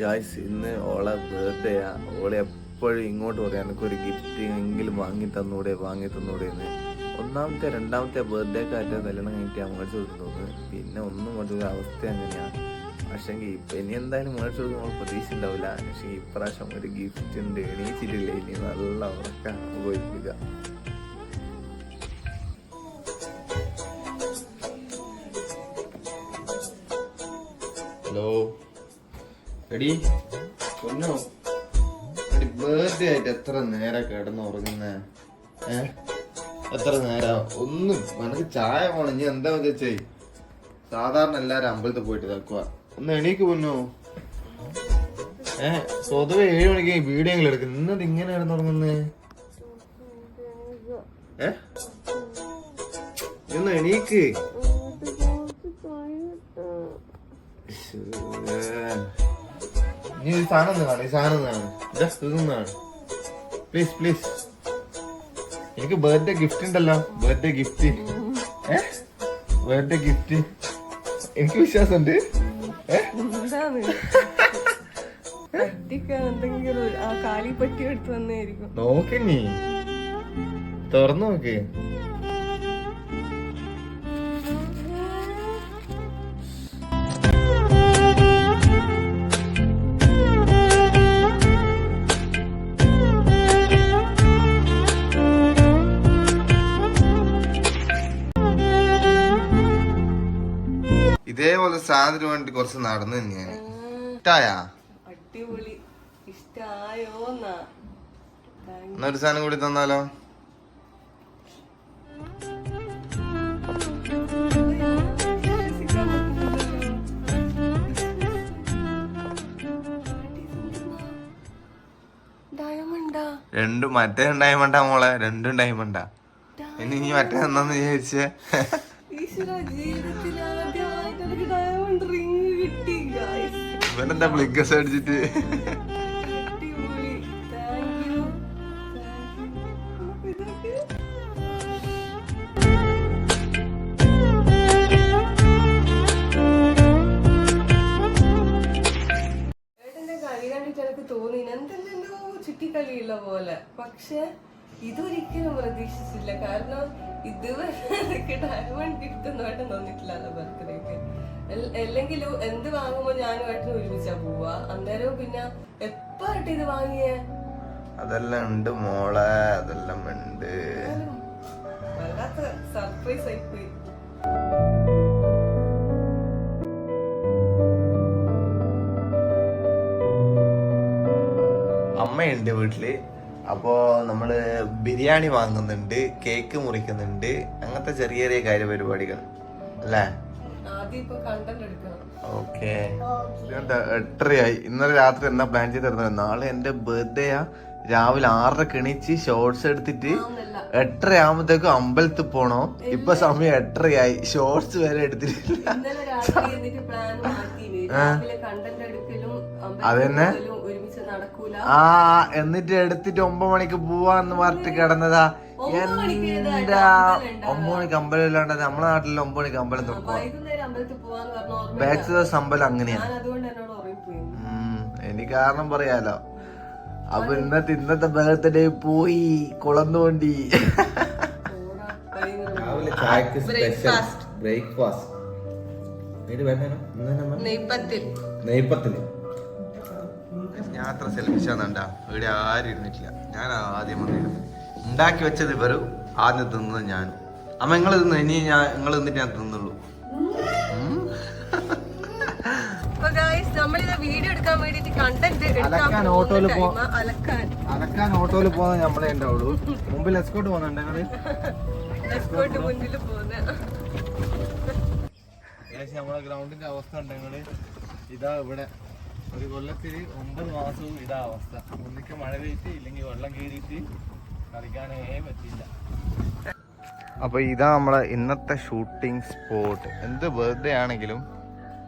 Guys ഇന്ന് ഓളെ birthday ഓളെ എപ്പോഴും ഇങ്ങോട്ട് പറയാം എനിക്കൊരു ഗിഫ്റ്റ് എങ്കിലും വാങ്ങി തന്നൂടെ വാങ്ങി തന്നൂടെ എന്ന്. ഒന്നാമത്തെ രണ്ടാമത്തെ ബർത്ത്ഡേ കാറ്റ് കല്യാണം കഴിഞ്ഞിട്ട് ഞാൻ മേടിച്ചു കൊടുക്കുന്നത്. പിന്നെ ഒന്നും ഒരു അവസ്ഥ അങ്ങനെയാണ് പക്ഷെങ്കിൽ ഇപ്പം ഇനി എന്തായാലും മേടിച്ചു കൊടുക്കുമ്പോൾ പ്രതീക്ഷ ഉണ്ടാവില്ല പക്ഷേ ഇപ്രാവശ്യം ഒരു ഗിഫ്റ്റ് ഉണ്ട്. എണീച്ചിട്ടില്ല. ഇനി നല്ല ഉറക്കം അനുഭവിക്കുക. ഹലോ എടി പൊന്നോ എടി ബർത്ത്ഡേ ആയിട്ട് എത്ര നേരം കിടന്ന് ഉറങ്ങുന്നേ ഏ എത്ര നേരം ഒന്നും മനക്ക് ചായ പോണം ഇനി എന്താ വെച്ചേ സാധാരണ എല്ലാരും അമ്പലത്തിൽ പോയിട്ട് ഇതാക്കുക ഒന്ന് എണീക്ക് പൊന്നോ ഏ സ്വതവേ ഏഴ് മണിക്ക് വീഡിയോ എങ്കിലും എടുക്കും ഇന്നത് ഇങ്ങനെ കിടന്നുറങ്ങുന്നേ ഏ ഒന്ന് എണീക്ക് നീ ഈ സാധനം ഒന്ന് കാണും ഈ സാധനം ഒന്ന് കാണും. ജസ്റ്റ് ഇതൊന്ന് കാണും. പ്ലീസ് പ്ലീസ് എനിക്ക് ബർത്ത്ഡേ ഗിഫ്റ്റ് ഉണ്ടല്ലോ. ബർത്ത്ഡേ ഗിഫ്റ്റ് ഏ? ബർത്ത്ഡേ ഗിഫ്റ്റ് എനിക്ക് വിശ്വാസമുണ്ട്. നോക്ക് നീ. തുറന്നു നോക്ക്. ഇതേപോലെ വേണ്ടി കുറച്ച് നടന്നു ഞാൻ ഇഷ്ടായാ? അടിപൊളി. ഇഷ്ടായോന്നാ. ഒരു സാധനം കൂടി തന്നാലോ? രണ്ടും മറ്റേ ഡയമണ്ടാ മോളെ രണ്ടും ഡയമണ്ടാ. ഇനി മറ്റേ എന്താന്ന് വിചാരിച്ചേ. ജീവിതത്തിൽ ആദ്യമായിട്ട് ഇവനെന്താ ബ്ലിങ്കസ് അടിച്ചിട്ട് പോലെ. പക്ഷെ ഇതൊരിക്കലും പ്രതീക്ഷിച്ചില്ല. കാരണം ഇതുവരെ ഡയമണ്ട് ഗിഫ്റ്റ് തന്നിട്ടില്ല ബർത്ത്ഡേക്ക് അല്ലെങ്കിലും എന്ത് വാങ്ങുമ്പോ ഞാനും ഏട്ടനും ഒരുമിച്ചാ പോവാ? അന്നേരവും പിന്നെ എപ്പായിട്ട് ഏട്ടൻ ഇത് വാങ്ങിയേ? അതെല്ലാം ഉണ്ട് മോളെ അതെല്ലാം ഉണ്ട്. വല്ലാത്ത സർപ്രൈസ് ആയിപ്പോയി അമ്മയുണ്ട് വീട്ടിൽ. അപ്പോ നമ്മൾ ബിരിയാണി വാങ്ങുന്നുണ്ട് കേക്ക് മുറിക്കുന്നുണ്ട് അങ്ങനത്തെ ചെറിയ ചെറിയ കാര്യപരിപാടികൾ. അല്ലേ? ഓക്കെ എട്ടരയായി. ഇന്നലെ രാത്രി എന്താ പ്ലാൻ ചെയ്തിരുന്നത്? നാളെ എന്റെ ബർത്ത്ഡേയാ രാവിലെ ആറര കിണിച്ച് ഷോർട്സ് എടുത്തിട്ട് എട്ടര ആകുമ്പോഴത്തേക്കും അമ്പലത്തിൽ പോണോ? ഇപ്പൊ സമയം എട്ടരയായി. ഷോർട്സ് വരെ എടുത്തിട്ടില്ല. ഇന്നലെ രാത്രി എന്നിട്ട് പ്ലാൻ മാറ്റിയില്ലേ? രാവിലെ കണ്ടന്റ് എടുക്കലും അതന്നെ. അമ്പലത്തിലും ഒരുമിച്ച് നടക്കൂല. ആ എന്നിട്ട് എടുത്തിട്ട് ഒമ്പത് മണിക്ക് പോവാന്ന് പറഞ്ഞിട്ട് കിടന്നതാ. ഒമ്പത് മണിക്ക് അമ്പലം ഉണ്ടാവുക? ഒമ്പത് മണിക്ക് അമ്പലം ഇല്ലാണ്ട് നമ്മളെ നാട്ടിൽ ഒമ്പത് മണിക്ക് അമ്പലം തുറക്കും വൈകുന്നേരം അമ്പലത്തിൽ പോവാന്ന് പറഞ്ഞ ഓർമ്മ ബാച്ചിലേഴ്സ് അമ്പലം അങ്ങനെയാണ് എനിക്ക് കാരണം പറയാലോ. അപ്പൊ ഇന്നത്തെ ഇന്നത്തെ ബഹത്തിന്റെ പോയി കുളം തോണ്ടി രാവിലെ ചായക്ക്. ബ്രേക്ക്ഫാസ്റ്റ് യാത്ര സെൽഫിഷാന്നണ്ട ഇവിടെ ആരും ഇരുന്നിട്ടില്ല. ഞാൻ ആദ്യം വന്നിരുന്നു. ഉണ്ടാക്കി വെച്ചത് ഇവരും ആദ്യം തിന്നത് ഞാൻ അമ്മ നിങ്ങൾ തിന്നു? ഇനി ഞാൻ നിങ്ങൾ തിന്നിട്ട് ഞാൻ തിന്നുള്ളൂ. അലക്കാൻ ഓട്ടോയിൽ പോകുന്ന നമ്മളെ ഉണ്ടാവുള്ളൂ. മുമ്പിൽ എസ്കോട്ട് പോകുന്നുണ്ട് നമ്മളെ ഗ്രൗണ്ടിന്റെ അവസ്ഥ ഉണ്ട് ഇതാ ഇവിടെ. ഒരു കൊല്ലത്തിൽ ഒമ്പത് മാസവും ഇതാ അവസ്ഥ. ഒന്നിക്ക് മഴ പെയ്റ്റ് ഇല്ലെങ്കിൽ വെള്ളം കയറിയിട്ട് കളിക്കാനേ പറ്റില്ല അപ്പൊ ഇതാ നമ്മളെ ഇന്നത്തെ ഷൂട്ടിംഗ് സ്പോട്ട് എന്ത് ബർത്ത്ഡേ ആണെങ്കിലും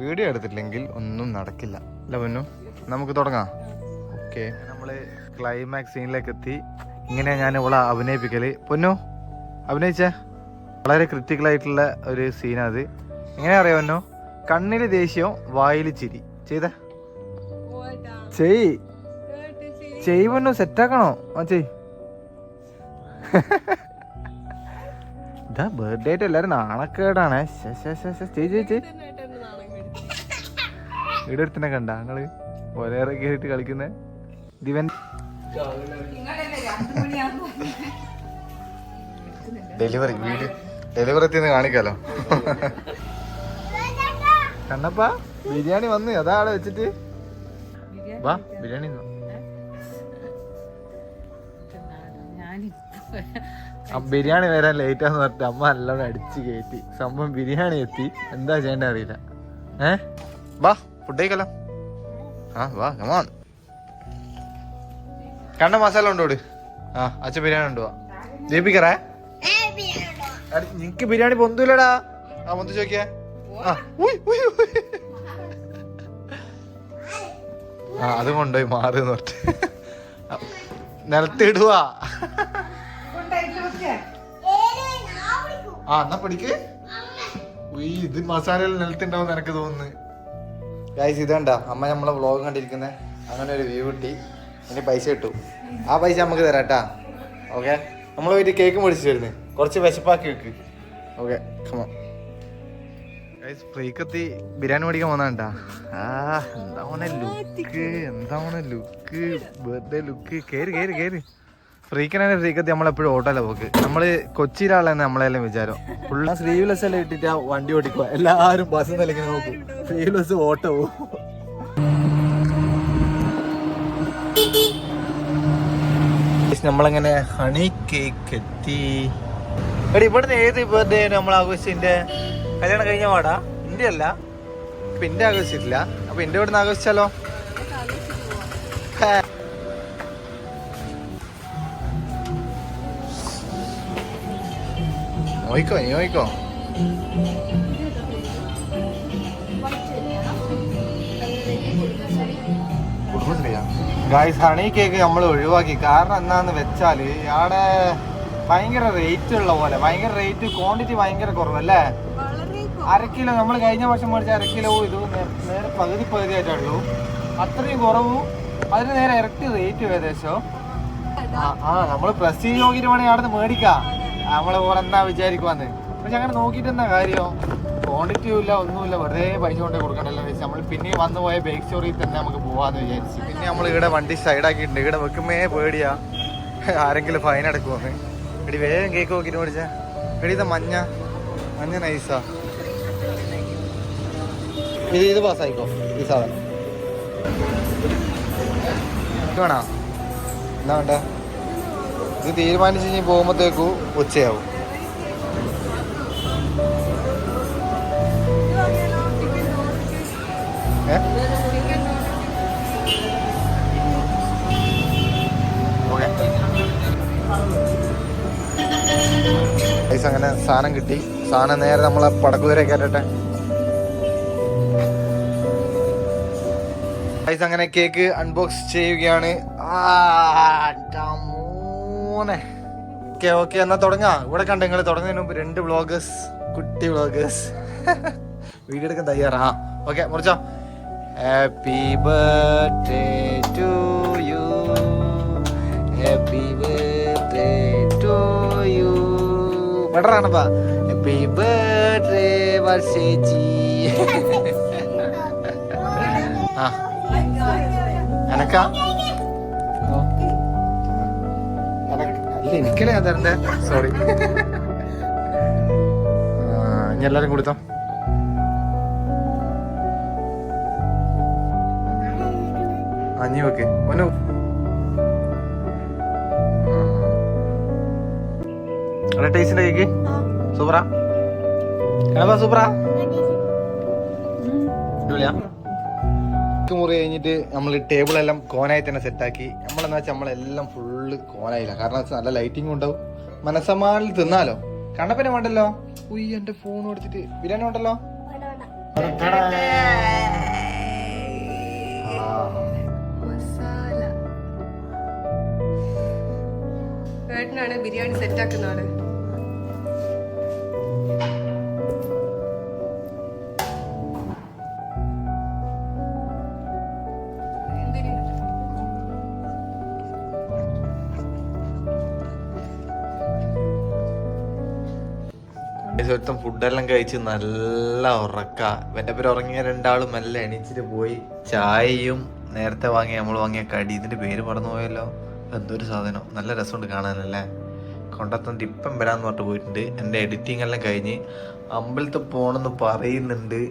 വീഡിയോ എടുത്തിട്ടില്ലെങ്കിൽ ഒന്നും നടക്കില്ല. അല്ല പൊന്നു? നമുക്ക് തുടങ്ങാം. ഓക്കെ നമ്മൾ ക്ലൈമാക്സ് സീനിലേക്ക് എത്തി. ഇങ്ങനെ ഞാൻ ഇവിടെ അഭിനയിപ്പിക്കൽ. പൊന്നു അഭിനയിച്ച? വളരെ ക്രിട്ടിക്കൽ ആയിട്ടുള്ള ഒരു സീനത് എങ്ങനെ അറിയാം പൊന്നു? കണ്ണിൽ ദേഷ്യവും വായിൽ ചിരി. ചെയ്ത? ചെയ് ചെയ് പൊന്നു സെറ്റാക്കണോ ആ ചെയ് ഇതാ ബർത്ത്ഡേ ആയിട്ട് എല്ലാരും നാണക്കേടാണ്. ഇടത്തിനെ കണ്ട. ഞങ്ങൾ ഒരേറെ കേറിട്ട് കളിക്കുന്നേ. ദിവൻ ഡെലിവറി വീട് ഡെലിവറി എത്തിന്ന് കാണിക്കാലോ. കണ്ണപ്പാ ബിരിയാണി വന്നു. അതാ ആളെ വെച്ചിട്ട്. വാ ബിരിയാണി തിന്നോ. ബിരിയാണി വരാൻ ലേറ്റ് ആന്ന് പറഞ്ഞിട്ട് അമ്മ നല്ലോണം അടിച്ച് കയറ്റി സംഭവം ബിരിയാണി എത്തി. എന്താ ചെയ്യേണ്ട അറിയില്ല. ഏ? വാ ഫുഡ് കഴിക്കല്ലോ. ആ വാ കമോൺ കണ്ണ മസാല ഉണ്ടോട് ആ അച്ഛൻ ബിരിയാണി ഉണ്ടോ ദീപിക്കറേ? നിനക്ക് ബിരിയാണി പൊന്തൂലടാ ആ പൊന്തു ചോദിക്കേ ആ. ആ അത് കൊണ്ടുപോയി മാറി നിർത്തി നിലത്തിടുവാ. ആ എന്നാ പിടിക്ക്. ഉയ്, ഇത് മസാല നിലത്തുണ്ടാവും എനക്ക് തോന്നുന്നു. ഗൈസ് ഇതണ്ട അമ്മ നമ്മളെ വ്ളോഗ് കണ്ടിരിക്കുന്നത് അങ്ങനെ ഒരു വ്യൂ കിട്ടി. ഇനി പൈസ കിട്ടു. ആ പൈസ നമുക്ക് തരാം കേട്ടാ. ഓക്കെ നമ്മൾ വീട്ടിൽ കേക്ക് മേടിച്ചു തരുന്നു കുറച്ച് വിശപ്പാക്കി വെക്ക്. ഓക്കെ ഗൈസ് ഫ്രീക്കത്തി ബിരിയാണി മേടിക്കാൻ വന്നാണ്ടാ ആ എന്താ ലുക്ക് എന്താ ലുക്ക് ബർത്ത്ഡേ ലുക്ക് കേറി കേറി കേറി. ഫ്രീക്കനാണ് ഫ്രീക്കത്തി നമ്മളെപ്പോഴും ഓട്ടോല്ല പോക്ക്? നമ്മൾ കൊച്ചിയിലാളെന്ന് നമ്മളെല്ലാം വിചാരം. ഫുള്ള് സ്ലീവ്ലെസ് എല്ലാം ഇട്ടിട്ട് ആ വണ്ടി ഓടിക്കുക എല്ലാരും ബസ് നിലയ്ക്ക് നോക്കും. സ്ലീവ്ലെസ് ഓട്ടോ പോകും നമ്മളങ്ങനെ ഹണി കേക്ക് എത്തി? എടി ഇവിടുന്ന് ഏത് ബർത്ത്ഡേ നമ്മൾ ആഘോഷിച്ചിന്റെ കല്യാണം കഴിഞ്ഞ പാടാ? ഇന്റെ അല്ല ഇപ്പൊ ഇന്റെ ആഘോഷിച്ചിട്ടില്ല. അപ്പൊ ഇന്റെ ഇവിടുന്ന് ആഘോഷിച്ചാലോ? നോയിക്കോ നീ നോയിക്കോ കുടുംബശ്രീയാ ഗായ്സ് ഹണി കേക്ക് നമ്മൾ ഒഴിവാക്കി. കാരണം എന്താന്ന് വെച്ചാൽ അവിടെ ഭയങ്കര റേറ്റ് ഉള്ള പോലെ ഭയങ്കര റേറ്റ് ക്വാണ്ടിറ്റി ഭയങ്കര കുറവല്ലേ? അര കിലോ നമ്മൾ കഴിഞ്ഞ വർഷം മേടിച്ച അര കിലോ ഇത് നേരെ പകുതി പകുതി ആയിട്ടുള്ളൂ അത്രയും കുറവും അതിന് നേരെ ഇരട്ടി റേറ്റ് ഏകദേശം. ആ, നമ്മൾ പ്രസ്റ്റീജ് വേണമെങ്കിൽ അവിടെ നിന്ന് മേടിക്കാം. നമ്മളെ ഓർ എന്താ വിചാരിക്കുവാന്ന്? പക്ഷെ അങ്ങനെ നോക്കിയിട്ട് എന്താ കാര്യം? ക്വാണ്ടിറ്റിയും ഇല്ല ഒന്നുമില്ല. വെറുതെ പൈസ കൊണ്ടേ കൊടുക്കണ്ടല്ലോ നമ്മൾ പിന്നെ വന്നു പോയ ബേക്ക് സ്റ്റോറിൽ തന്നെ നമുക്ക് പോവാന്ന് വിചാരിച്ചു. പിന്നെ നമ്മൾ ഇവിടെ വണ്ടി സൈഡാക്കിയിട്ടുണ്ട് ഇവിടെ വെക്കുമ്പേ പേടിയാ. ആരെങ്കിലും ഫൈൻ അടക്കുമെന്ന് എടി വേഗം കേക്ക് നോക്കിട്ട് മേടിച്ചാ. ഇത് മഞ്ഞ. മഞ്ഞ നൈസാ ഇത് ഇത് പാസ്സായിക്കോ ഈ സാധനം. വേണോ? എന്താ വേണ്ട? ഇത് തീരുമാനിച്ച് ഇനി പോകുമ്പോഴത്തേക്കു ഉച്ചയാവും. അങ്ങനെ സാധനം കിട്ടി. സാധനം നേരെ നമ്മളെ പടക്കുതിരെ കയറ്റട്ടെ. ഗൈസ് അങ്ങനെ കേക്ക് അൺബോക്സ് ചെയ്യുകയാണ്. ഓക്കെ ഓക്കെ എന്നാ തുടങ്ങാം. ഇവിടെ കണ്ട നിങ്ങൾ തുടങ്ങുന്നതിന് മുമ്പ് രണ്ട് വ്ളോഗേഴ്സ് കുട്ടി വ്ളോഗേഴ്സ്. വീഡിയോ എടുക്കാൻ തയ്യാറാ. Okay മുറിച്ചോ. Happy birthday to you happy birthday to you ബട്ടറാണപ്പാ happy birthday വർഷേജി ആ. എനക്കാ അല്ല എനിക്കല്ലേ ഞാൻ തരണ്ടേ സോറി ഇനി എല്ലാരും കൊടുത്തോ അഞ്ഞു വെക്ക് ഒന്നു അല്ല ടേസ്റ്റിന്റെ കേക്ക്. സൂപ്പറാ. സൂപ്പറാ. അടിപൊളിയാ. മുറി കഴിഞ്ഞിട്ട് നമ്മൾ ടേബിൾ എല്ലാം കോനായി തന്നെ സെറ്റാക്കി. നമ്മളെന്ന് വെച്ചാൽ നമ്മളെല്ലാം ഫുള്ള് കോനായില്ല കാരണം നല്ല ലൈറ്റിംഗ് ഉണ്ടാവും. മനസ്സമാളിൽ തിന്നാലോ? കണ്ണപ്പനെ വേണ്ടല്ലോ? ഉയ്യ എന്റെ ഫോൺ എടുത്തിട്ട് ബിരിയാണി ഉണ്ടല്ലോ ബിരിയാണി സെറ്റ് ആക്കുന്ന ആൾ സ്വരുത്തം ഫുഡെല്ലാം കഴിച്ച് നല്ല ഉറക്ക. എന്റെ പേര് ഉറങ്ങിയ രണ്ടാളും നല്ല എണീച്ചിട്ട് പോയി. ചായയും നേരത്തെ വാങ്ങിയ നമ്മൾ വാങ്ങിയ കടി ഇതിന്റെ പേര് മറന്നു പോയല്ലോ. എന്തൊരു സാധനം. നല്ല രസമുണ്ട് കാണാനല്ലേ? കൊണ്ടത്തന്നിട്ട് ഇപ്പം വരാന്ന് പറഞ്ഞിട്ട് പോയിട്ടുണ്ട്. എന്റെ എഡിറ്റിംഗ് എല്ലാം കഴിഞ്ഞ് അമ്പലത്തിൽ പോണെന്ന് പറയുന്നുണ്ട്.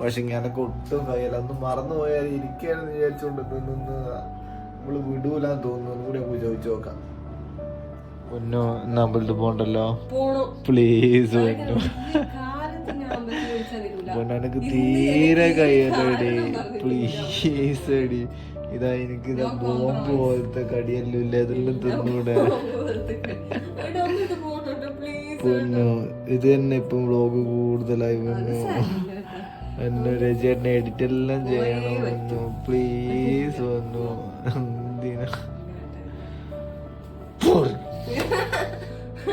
പക്ഷെ ഞാനൊക്കെ ഒട്ടും കഴിയില്ല. അന്ന് മറന്നു പോയാൽ ഇരിക്കുകയാണെന്ന് വിചാരിച്ചുകൊണ്ട് നിന്ന് നമ്മൾ വിടൂലെന്ന് തോന്നുന്നു. കൂടി നമുക്ക് ചോദിച്ചു നോക്കാം. പൊന്നോ ഇന്ന് പോണ്ടല്ലോ? പ്ലീസ് പൊന്നു. പൊന്നു എനിക്ക് തീരെ പറഞ്ഞിട്ടില്ല. പ്ലീസ് അടി ഇതാ എനിക്ക് ഇതാ ബോംബ് പോലത്തെ കടിയെല്ലാം? ഇല്ല? ഇതെല്ലാം തിന്നൂടെ. പൊന്നു ഇത് തന്നെ ഇപ്പം വ്ളോഗ് കൂടുതലായി പൊന്നു. എന്നെ രചേട്ടനെ എഡിറ്റ് എല്ലാം ചെയ്യണം പൊന്നു. പ്ലീസ് വന്നു എന്തിനാ?